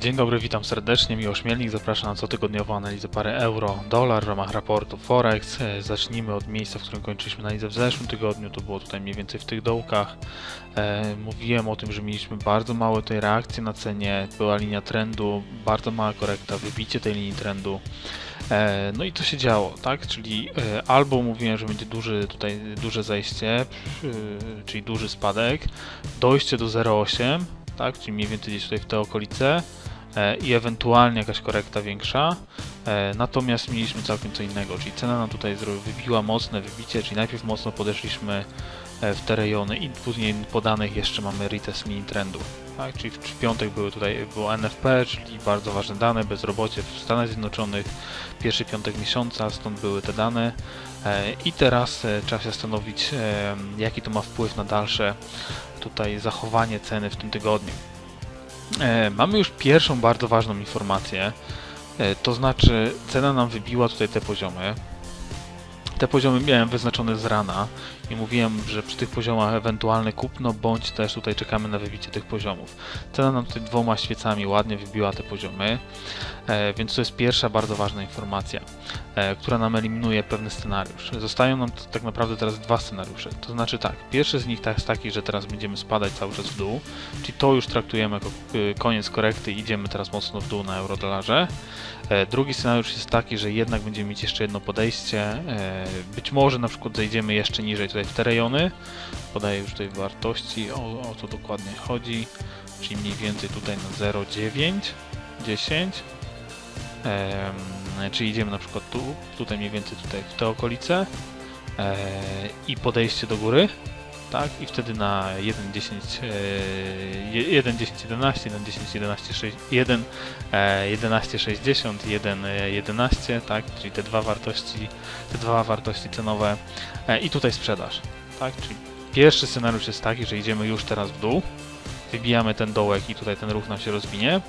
Dzień dobry, witam serdecznie. Miłosz Mielnik zapraszam na cotygodniową analizę pary euro-dolar w ramach raportu Forex. E, Zacznijmy od miejsca, w którym kończyliśmy analizę w zeszłym tygodniu. To było tutaj mniej więcej w tych dołkach. E, Mówiłem o tym, że mieliśmy bardzo małe tej reakcje na cenie. Była linia trendu, bardzo mała korekta, wybicie tej linii trendu. E, No i to się działo, tak? Czyli e, albo mówiłem, że będzie duży tutaj duże zejście, e, czyli duży spadek, dojście do 0,8, tak? Czyli mniej więcej gdzieś tutaj w te okolice e, i ewentualnie jakaś korekta większa. E, Natomiast mieliśmy całkiem co innego, czyli cena nam tutaj wybiła mocne wybicie, czyli najpierw mocno podeszliśmy e, w te rejony i później podanych jeszcze mamy retest mini trendu. Tak? Czyli w piątek były tutaj było NFP, czyli bardzo ważne dane, bezrobocie w Stanach Zjednoczonych, pierwszy piątek miesiąca, stąd były te dane. E, I teraz e, trzeba się zastanowić, e, jaki to ma wpływ na dalsze tutaj zachowanie ceny w tym tygodniu. Mamy już pierwszą bardzo ważną informację, to znaczy cena nam wybiła tutaj te poziomy. Te poziomy miałem wyznaczone z rana i mówiłem, że przy tych poziomach ewentualne kupno, bądź też tutaj czekamy na wybicie tych poziomów. Cena nam tutaj dwoma świecami ładnie wybiła te poziomy, e, więc to jest pierwsza bardzo ważna informacja, e, która nam eliminuje pewny scenariusz. Zostają nam tak naprawdę teraz dwa scenariusze. To znaczy tak, pierwszy z nich jest taki, że teraz będziemy spadać cały czas w dół, czyli to już traktujemy jako y, koniec korekty i idziemy teraz mocno w dół na eurodolarze. E, Drugi scenariusz jest taki, że jednak będziemy mieć jeszcze jedno podejście. Być może na przykład zejdziemy jeszcze niżej tutaj w te rejony. Podaję już tutaj wartości, o, o co dokładnie chodzi. Czyli mniej więcej tutaj na 0,9, 10. Em, Czyli idziemy na przykład tu, tutaj mniej więcej tutaj w te okolice. E, I podejście do góry tak? I wtedy na 1, 10, e, 1, 10, 11, 1, 10, 11, 6, 1, e, 11, 60, 1, e, 11, tak? Czyli te dwa wartości, te dwa wartości cenowe e, i tutaj sprzedaż, tak? Czyli pierwszy scenariusz jest taki, że idziemy już teraz w dół, wybijamy ten dołek i tutaj ten ruch nam się rozwinie.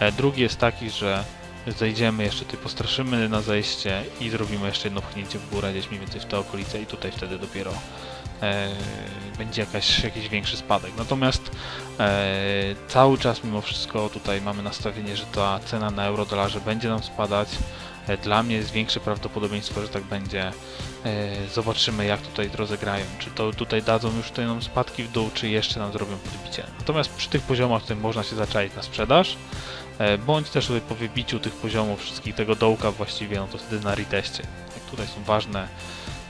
E, drugi jest taki, że zejdziemy jeszcze tutaj postraszymy na zejście i zrobimy jeszcze jedno pchnięcie w górę gdzieś mniej więcej w te okolice i tutaj wtedy dopiero e, będzie jakaś, jakiś większy spadek. Natomiast e, cały czas mimo wszystko tutaj mamy nastawienie, że ta cena na euro-dolarze będzie nam spadać. E, dla mnie jest większe prawdopodobieństwo, że tak będzie. E, zobaczymy jak tutaj rozegrają. Czy to tutaj dadzą już tutaj nam spadki w dół, czy jeszcze nam zrobią podbicie. Natomiast przy tych poziomach tutaj można się zaczaić na sprzedaż. E, bądź też po wybiciu tych poziomów wszystkich tego dołka właściwie, no to wtedy na reteście. Tutaj są ważne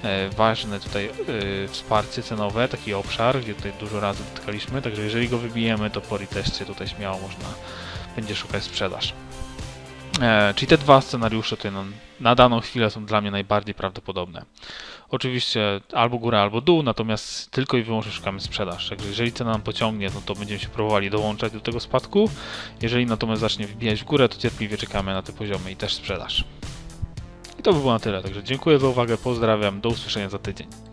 e, ważne tutaj e, wsparcie cenowe, taki obszar, gdzie tutaj dużo razy dotykaliśmy, także jeżeli go wybijemy, to po reteście tutaj śmiało można będzie szukać sprzedaż. E, czyli te dwa scenariusze tutaj na, na daną chwilę są dla mnie najbardziej prawdopodobne. Oczywiście albo góra, albo dół, natomiast tylko i wyłącznie szukamy sprzedaż. Także jeżeli cena nam pociągnie, no to będziemy się próbowali dołączać do tego spadku. Jeżeli natomiast zacznie wybijać w górę, to cierpliwie czekamy na te poziomy i też sprzedaż. I to by było na tyle. Także dziękuję za uwagę, pozdrawiam, do usłyszenia za tydzień.